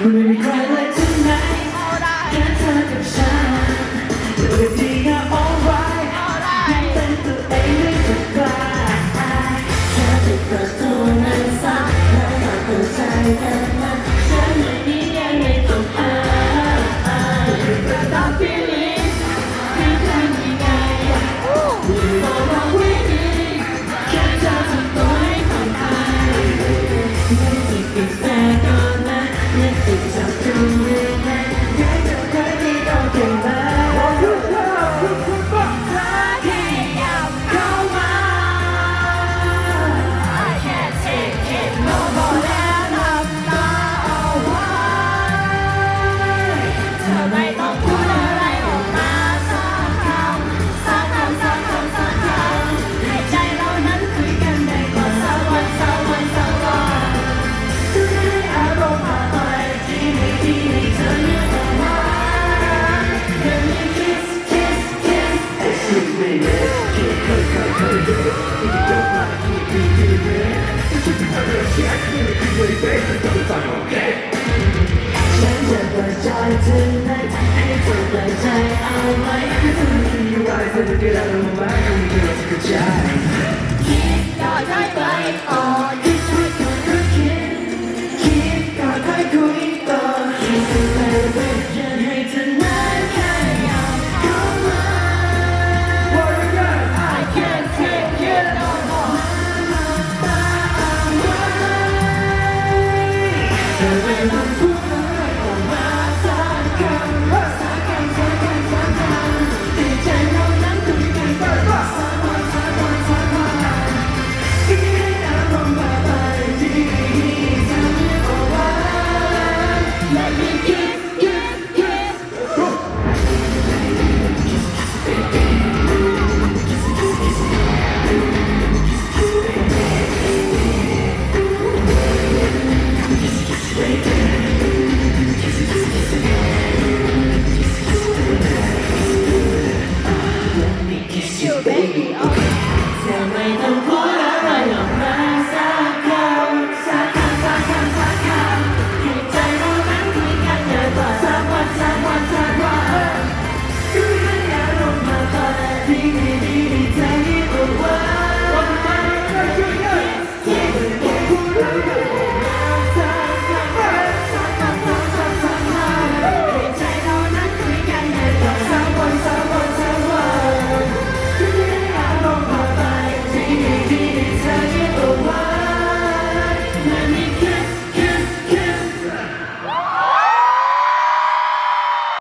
ไม่มีใครเลยทั้งนั้นแค่เธอกับฉัน Everything are alright ยังเป็นตัวเองไม่จบกลายแค่ปิดประตูในซะแล้วเปิดใจกันน ฉันจะเปิดใจเธอไหมให้เธอเปิดใจเอาไหมถ้าเธอมีอจะได้รัรู้ไมถ้ามีอะไรจะกระจ Thank you.